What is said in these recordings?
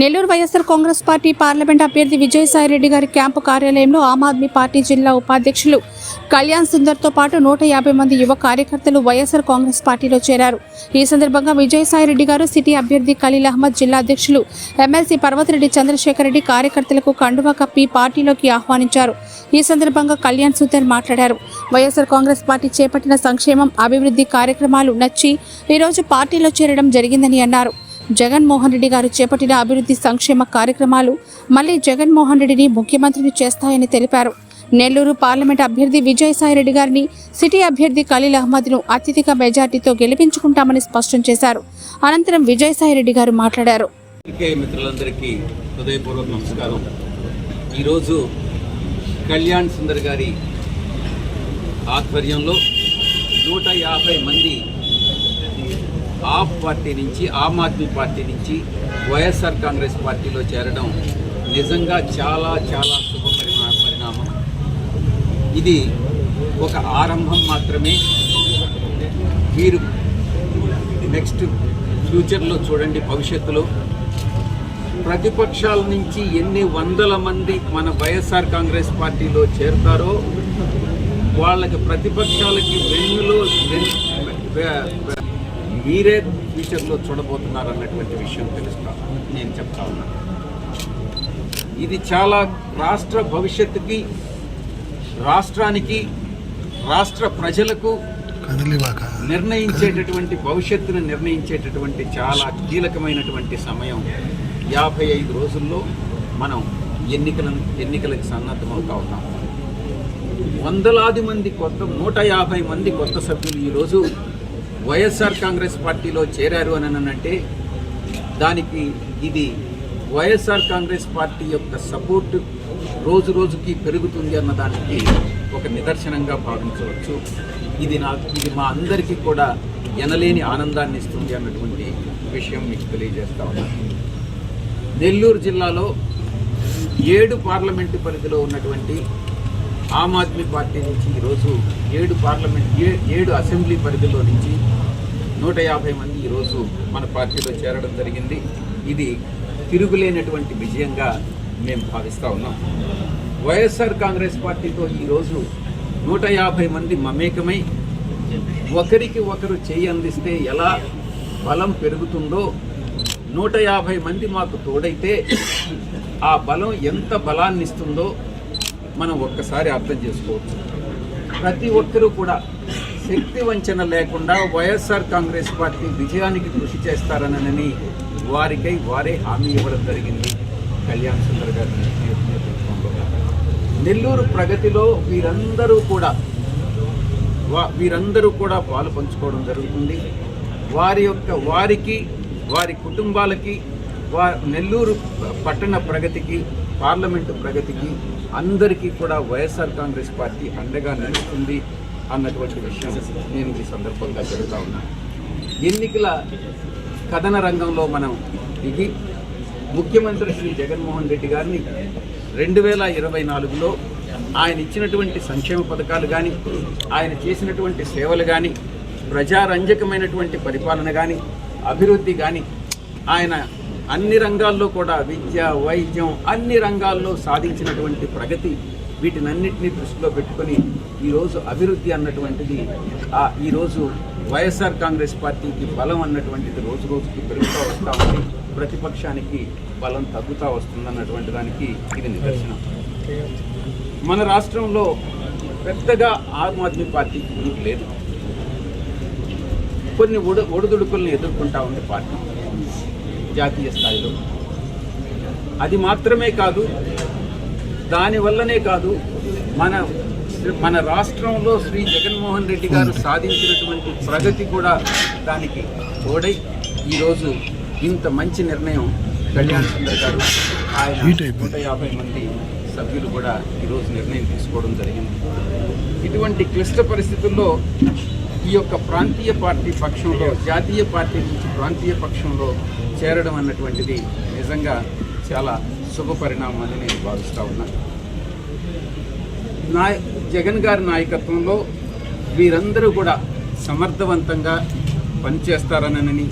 Nellore YSR Congress party parliament అభ్యర్థి విజయసాయిరెడ్డి గారి camp కార్యాలయంలో ఆమ్ ఆద్మీ పార్టీ జిల్లా ఉపాధ్యక్షులు కళ్యాణ్ సుందర్తో పాటు నూట యాభై మంది యువ కార్యకర్తలు వైఎస్ఆర్ కాంగ్రెస్ పార్టీలో చేరారు. ఈ సందర్భంగా విజయసాయిరెడ్డి గారు సిటీ అభ్యర్థి ఖలీల్ అహ్మద్ జిల్లా అధ్యక్షులు ఎమ్మెల్సీ పర్వతిరెడ్డి చంద్రశేఖర్ రెడ్డి కార్యకర్తలకు కండువా కప్పి పార్టీలోకి ఆహ్వానించారు. ఈ సందర్భంగా కళ్యాణ్ సుందర్ మాట్లాడారు. వైఎస్ఆర్ కాంగ్రెస్ పార్టీ చేపట్టిన సంక్షేమం అభివృద్ధి కార్యక్రమాలు నచ్చి ఈరోజు పార్టీలో చేరడం జరిగిందని అన్నారు. జగన్మోహన్ రెడ్డి గారు చేపట్టిన అభివృద్ధి సంక్షేమ కార్యక్రమాలు మళ్ళీ జగన్మోహన్ రెడ్డిని ముఖ్యమంత్రిని చేస్తాయని తెలిపారు. నెల్లూరు పార్లమెంట్ అభ్యర్థి విజయసాయిరెడ్డి గారిని సిటీ అభ్యర్థి ఖలీల్ అహ్మద్ను అత్యధిక మెజార్టీతో గెలిపించుకుంటామని స్పష్టం చేశారు. అనంతరం విజయసాయిరెడ్డి గారు మాట్లాడారు. మిత్రులందరికీ హృదయపూర్వక నమస్కారం. ఈరోజు కళ్యాణ్ సుందర్ గారి ఆధ్వర్యంలో నూట యాభై మంది ఆప్ పార్టీ నుంచి ఆమ్ ఆద్మీ పార్టీ నుంచి వైఎస్ఆర్ కాంగ్రెస్ పార్టీలో చేరడం నిజంగా చాలా చాలా శుభ పరిణా పరిణామం. ఇది ఒక ఆరంభం మాత్రమే. మీరు నెక్స్ట్ ఫ్యూచర్లో చూడండి భవిష్యత్తులో. ప్రతిపక్షాల నుంచి ఎన్ని వందల మంది మన వైఎస్ఆర్ కాంగ్రెస్ పార్టీలో చేరుతారో వాళ్ళకి ప్రతిపక్షాలకి వెన్నులో మీరే ఫ్యూచర్లో చూడబోతున్నారు అన్నటువంటి విషయం తెలుస్తా. నేను చెప్తా ఉన్నాను ఇది చాలా రాష్ట్ర భవిష్యత్తుకి రాష్ట్రానికి రాష్ట్ర ప్రజలకు నిర్ణయించేటటువంటి భవిష్యత్తును నిర్ణయించేటటువంటి చాలా కీలకమైనటువంటి సమయం. యాభై ఐదు రోజుల్లో మనం ఎన్నికల ఎన్నికలకు సన్నద్ధమవుతా ఉన్నాం. వందలాది మంది కొత్త నూట యాభై మంది కొత్త సభ్యులు ఈరోజు వైఎస్ఆర్ కాంగ్రెస్ పార్టీలో చేరారు అని అంటే దానికి ఇది వైఎస్ఆర్ కాంగ్రెస్ పార్టీ యొక్క సపోర్టు రోజు రోజుకి పెరుగుతుంది అన్న దానికి ఒక నిదర్శనంగా భావించవచ్చు. ఇది నా ఇది మా అందరికీ కూడా ఎనలేని ఆనందాన్ని ఇస్తుంది అన్నటువంటి విషయం మీకు తెలియజేస్తా ఉన్నాను నెల్లూరు జిల్లాలో ఏడు పార్లమెంటు పరిధిలో ఉన్నటువంటి ఆమ్ ఆద్మీ పార్టీ నుంచి ఈరోజు ఏడు పార్లమెంట్ ఏ- ఏడు అసెంబ్లీ పరిధిలో నుంచి నూట యాభై మంది ఈరోజు మన పార్టీలో చేరడం జరిగింది. ఇది తిరుగులేనటువంటి విజయంగా మేము భావిస్తూ ఉన్నాం. వైఎస్ఆర్ కాంగ్రెస్ పార్టీతో ఈరోజు నూట యాభై మంది మమేకమై ఒకరికి ఒకరు చేయి అందిస్తే ఎలా బలం పెరుగుతుందో నూట యాభై మంది మాకు తోడైతే ఆ బలం ఎంత బలాన్ని ఇస్తుందో మనం ఒక్కసారి అర్థం చేసుకోవచ్చు. ప్రతి ఒక్కరూ కూడా శక్తి వంచన లేకుండా వైఎస్ఆర్ కాంగ్రెస్ పార్టీ విజయానికి కృషి చేస్తారనని వారికై వారే హామీ ఇవ్వడం జరిగింది. కళ్యాణ్ సుందర్ గారి నేతృత్వంలో. నెల్లూరు ప్రగతిలో వీరందరూ కూడా వీరందరూ కూడా పాలు పంచుకోవడం జరుగుతుంది. వారి యొక్క వారికి వారి కుటుంబాలకి వా నెల్లూరు పట్టణ ప్రగతికి పార్లమెంటు ప్రగతికి అందరికీ కూడా వైఎస్ఆర్ కాంగ్రెస్ పార్టీ అండగా నిలుస్తుంది. అన్నటువంటి విషయం నేను ఈ సందర్భంగా చెబుతా ఉన్నాను ఎన్నికల కథన రంగంలో మనం దిగి ముఖ్యమంత్రి శ్రీ జగన్మోహన్ రెడ్డి గారిని రెండు వేల ఇరవై నాలుగులో ఆయన ఇచ్చినటువంటి సంక్షేమ పథకాలు కానీ ఆయన చేసినటువంటి సేవలు కానీ ప్రజారంజకమైనటువంటి పరిపాలన కానీ అభివృద్ధి కానీ ఆయన అన్ని రంగాల్లో కూడా విద్య వైద్యం అన్ని రంగాల్లో సాధించినటువంటి ప్రగతి వీటినన్నింటినీ దృష్టిలో పెట్టుకొని ఈరోజు అభివృద్ధి అన్నటువంటిది ఈరోజు వైఎస్ఆర్ కాంగ్రెస్ పార్టీకి బలం అన్నటువంటిది రోజు రోజుకి పెరుగుతూ వస్తూ ఉంది. ప్రతిపక్షానికి బలం తగ్గుతూ వస్తుంది అన్నటువంటి దానికి ఇది నిదర్శనం. మన రాష్ట్రంలో పెద్దగా ఆమ్ ఆద్మీ పార్టీకి ఉనికి లేదు. కొన్ని ఒడు ఒడిదుడుకుల్ని ఎదుర్కొంటా ఉంది పార్టీ జాతీయ స్థాయిలో. అది మాత్రమే కాదు దానివల్లనే కాదు మన మన రాష్ట్రంలో శ్రీ జగన్మోహన్ రెడ్డి గారు సాధించినటువంటి ప్రగతి కూడా దానికి తోడై ఈరోజు ఇంత మంచి నిర్ణయం కళ్యాణ్ సుందర్ గారు ఆయన. నూట యాభై మంది సభ్యులు కూడా ఈరోజు నిర్ణయం తీసుకోవడం జరిగింది. ఇటువంటి క్లిష్ట పరిస్థితుల్లో ఈ యొక్క ప్రాంతీయ పార్టీ పక్షంలో జాతీయ పార్టీ నుంచి ప్రాంతీయ పక్షంలో చేరడం అన్నటువంటిది నిజంగా చాలా శుభ పరిణామం అని నేను భావిస్తూ ఉన్నాను నాయ జగన్ గారి నాయకత్వంలో వీరందరూ కూడా సమర్థవంతంగా పనిచేస్తారనని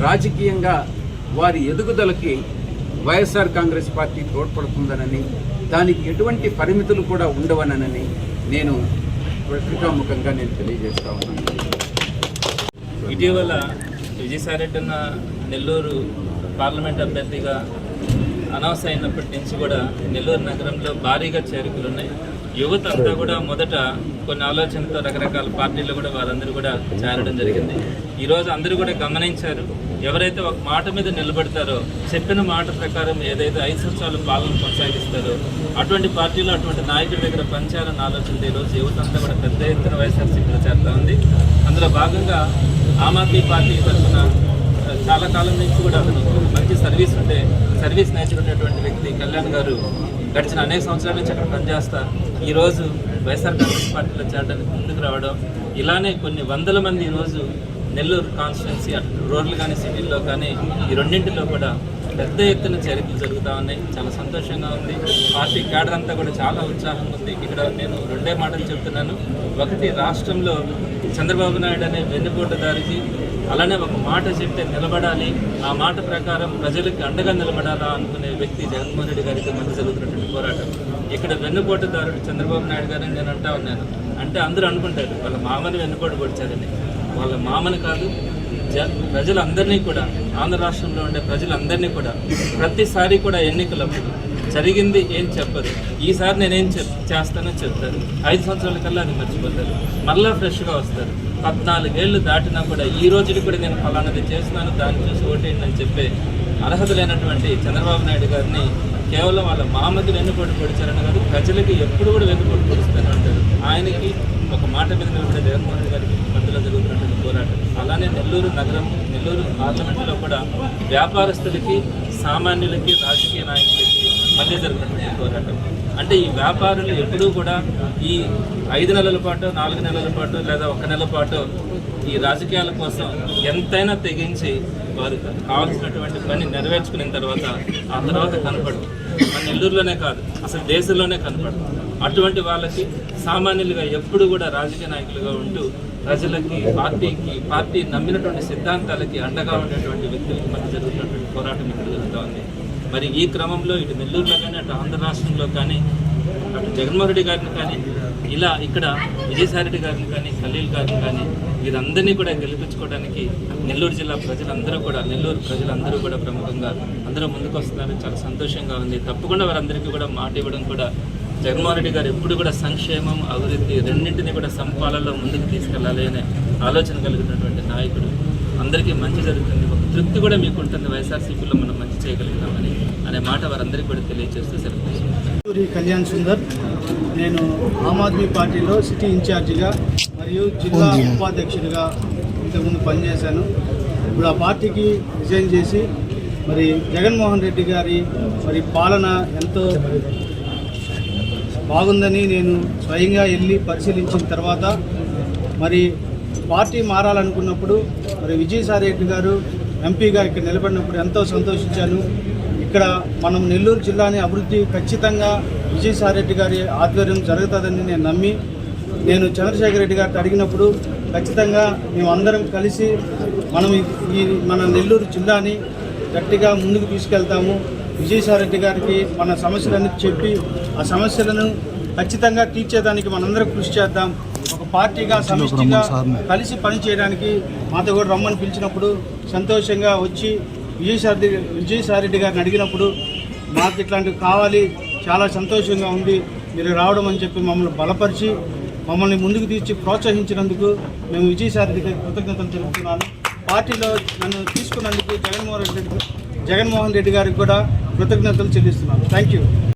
రాజకీయంగా వారి ఎదుగుదలకి వైఎస్ఆర్ కాంగ్రెస్ పార్టీ తోడ్పడుతుందనని దానికి ఎటువంటి పరిమితులు కూడా ఉండవనని నేను పత్రికాముఖంగా నేను తెలియజేస్తా ఉన్నాను. ఇటీవల విజయసాయిరెడ్డి అన్న నెల్లూరు పార్లమెంట్ అభ్యర్థిగా అనౌన్స్ అయినప్పటి నుంచి కూడా నెల్లూరు నగరంలో భారీగా చేరికలు ఉన్నాయి యువత అంతా కూడా మొదట కొన్ని ఆలోచనతో రకరకాల పార్టీలు కూడా వారందరూ కూడా చేరడం జరిగింది. ఈరోజు అందరూ కూడా గమనించారు ఎవరైతే ఒక మాట మీద నిలబడతారో చెప్పిన మాట ప్రకారం ఏదైతే ఐదు సంవత్సరాలు పాలన కొనసాగిస్తారో అటువంటి పార్టీలో అటువంటి నాయకుడి దగ్గర పంచాలని ఆలోచనతో ఈరోజు యువత అంతా కూడా పెద్ద ఎత్తున వైఎస్ఆర్సీపీలో చేరుతా ఉంది. అందులో భాగంగా ఆమ్ ఆద్మీ పార్టీ తరఫున చాలా కాలం నుంచి కూడా అతను మంచి సర్వీస్ ఉంటే సర్వీస్ నేచర్ ఉన్నటువంటి వ్యక్తి కళ్యాణ్ గారు గడిచిన అనేక సంవత్సరాల నుంచి అక్కడ పనిచేస్తా ఈరోజు వైఎస్ఆర్ కాంగ్రెస్ పార్టీలో చేరడానికి ముందుకు రావడం ఇలానే కొన్ని వందల మంది ఈరోజు నెల్లూరు కాన్స్టిట్యున్సీ అటు రోడ్లు కానీ సిటీల్లో కానీ ఈ రెండింటిలో కూడా పెద్ద ఎత్తున చర్యలు జరుగుతూ ఉన్నాయి. చాలా సంతోషంగా ఉంది. పార్టీ క్యాడర్ అంతా కూడా చాలా ఉత్సాహంగా ఉంది. ఇక్కడ నేను రెండే మాటలు చెప్తున్నాను. ఒకటి రాష్ట్రంలో చంద్రబాబు నాయుడు అనే వెన్నుపోటుదారికి అలానే ఒక మాట చెప్తే నిలబడాలి. ఆ మాట ప్రకారం ప్రజలకు అండగా నిలబడాలా అనుకునే వ్యక్తి జగన్మోహన్ రెడ్డి గారికి మధ్య జరుగుతున్నటువంటి పోరాటం. ఇక్కడ వెన్నుపోటుదారుడు చంద్రబాబు నాయుడు గారిని నేను అంటా ఉన్నాను. అంటే అందరూ అనుకుంటారు వాళ్ళ మామని వెన్నుపోటు పొడిచారని వాళ్ళ మామని కాదు ప్రజలందరినీ కూడా ఆంధ్ర రాష్ట్రంలో ఉండే ప్రజలందరినీ కూడా ప్రతిసారి కూడా ఎన్నికలప్పుడు జరిగింది ఏం చెప్పదు. ఈసారి నేనేం చెప్ చేస్తానో చెప్తారు. ఐదు సంవత్సరాల కల్లా అది మర్చిపోతారు. మళ్ళీ ఫ్రెష్గా వస్తారు. పద్నాలుగేళ్ళు దాటినా కూడా ఈ రోజుకి కూడా నేను ఫలానాది చేస్తున్నాను దాన్ని చూసి ఓటేయండి అని చెప్పే అర్హత లేనటువంటి చంద్రబాబు నాయుడు గారిని కేవలం వాళ్ళ మామకి వెన్నుపోటు పొడిచారని కాదు ప్రజలకి ఎప్పుడు కూడా వెన్నుపోటు పొడుస్తాను ఉంటారు ఆయనకి ఒక మాట మీద నిలబడే జగన్మోహన్ రెడ్డి గారికి మధ్యలో జరుగుతున్నటువంటి పోరాటం. అలానే నెల్లూరు నగరం నెల్లూరు పార్లమెంట్లో కూడా వ్యాపారస్తులకి సామాన్యులకి రాజకీయ నాయకులకి మధ్య జరుగుతున్నటువంటి పోరాటం. అంటే ఈ వ్యాపారులు ఎప్పుడూ కూడా ఈ ఐదు నెలల పాటు నాలుగు నెలల పాటు లేదా ఒక నెల పాటు ఈ రాజకీయాల కోసం ఎంతైనా తెగించి వారు కావాల్సినటువంటి పని నెరవేర్చుకున్న తర్వాత ఆ తర్వాత కనపడదు మన నెల్లూరులోనే కాదు అసలు దేశంలోనే కనపడదు అటువంటి వాళ్ళకి సామాన్యులుగా ఎప్పుడు కూడా రాజకీయ నాయకులుగా ఉంటూ ప్రజలకి పార్టీకి పార్టీ నమ్మినటువంటి సిద్ధాంతాలకి అండగా ఉండేటువంటి వ్యక్తులకి మధ్య జరుగుతున్నటువంటి పోరాటం ఇక్కడ జరుగుతూ ఉంది. మరి ఈ క్రమంలో ఇటు నెల్లూరులో కానీ అటు ఆంధ్ర రాష్ట్రంలో కానీ అటు జగన్మోహన్ రెడ్డి గారిని కానీ ఇలా ఇక్కడ విజయసాయి రెడ్డి గారిని కానీ ఖలీల్ గారిని కానీ వీరందరినీ కూడా గెలిపించుకోవడానికి నెల్లూరు జిల్లా ప్రజలందరూ కూడా నెల్లూరు ప్రజలందరూ కూడా ప్రముఖంగా అందరూ ముందుకు వస్తున్నారు చాలా సంతోషంగా ఉంది. తప్పకుండా వారందరికీ కూడా మాట ఇవ్వడం కూడా జగన్మోహన్ రెడ్డి గారు ఎప్పుడు కూడా సంక్షేమం అభివృద్ధి రెండింటినీ కూడా సంపాలలో ముందుకు తీసుకెళ్ళాలి అనే ఆలోచన కలిగినటువంటి నాయకుడు. అందరికీ మంచి జరుగుతుంది. ఒక తృప్తి కూడా మీకు ఉంటుంది వైఎస్ఆర్సీపీలో మనం మంచి చేయగలుగుతామని అనే మాట వారందరికీ కూడా తెలియజేస్తూ సెలవు తీసుకుంటాం. సూరి కళ్యాణ్ సుందర్ నేను ఆమ్ ఆద్మీ పార్టీలో సిటీ ఇన్ఛార్జిగా మరియు జిల్లా ఉపాధ్యక్షుడిగా ఇంతకుముందు పనిచేశాను. ఇప్పుడు ఆ పార్టీకి రిజైన్ చేసి మరి జగన్మోహన్ రెడ్డి గారి మరి పాలన ఎంతో బాగుందని నేను స్వయంగా వెళ్ళి పరిశీలించిన తర్వాత మరి పార్టీ మారాలనుకున్నప్పుడు మరి విజయసాయి రెడ్డి గారు ఎంపీగా ఇక్కడ నిలబడినప్పుడు ఎంతో సంతోషించాను. ఇక్కడ మనం నెల్లూరు జిల్లాని అభివృద్ధి ఖచ్చితంగా విజయసాయి రెడ్డి గారి ఆధ్వర్యం జరుగుతుందని నేను నమ్మి నేను చంద్రశేఖర రెడ్డి గారిని అడిగినప్పుడు ఖచ్చితంగా మేమందరం కలిసి మనం ఈ మన నెల్లూరు జిల్లాని గట్టిగా ముందుకు తీసుకెళ్తాము. విజయసాయి రెడ్డి గారికి మన సమస్యలన్నీ చెప్పి ఆ సమస్యలను ఖచ్చితంగా తీర్చేదానికి మనందరం కృషి చేద్దాం. ఒక పార్టీగా సమిష్టిగా కలిసి పనిచేయడానికి మాతో కూడా రమ్మని పిలిచినప్పుడు సంతోషంగా వచ్చి విజయసాయి రెడ్డి విజయసాయి రెడ్డి గారిని అడిగినప్పుడు మాకు ఇట్లాంటివి కావాలి చాలా సంతోషంగా ఉంది మీరు రావడం అని చెప్పి మమ్మల్ని బలపరిచి మమ్మల్ని ముందుకు తీర్చి ప్రోత్సహించినందుకు మేము విజయసాయి రెడ్డి గారికి కృతజ్ఞతలు తెలుపుతున్నాను. పార్టీలో నన్ను తీసుకున్నందుకు జగన్మోహన్ రెడ్డి జగన్మోహన్ రెడ్డి గారికి కూడా కృతజ్ఞతలు చెల్లిస్తున్నాను. Thank you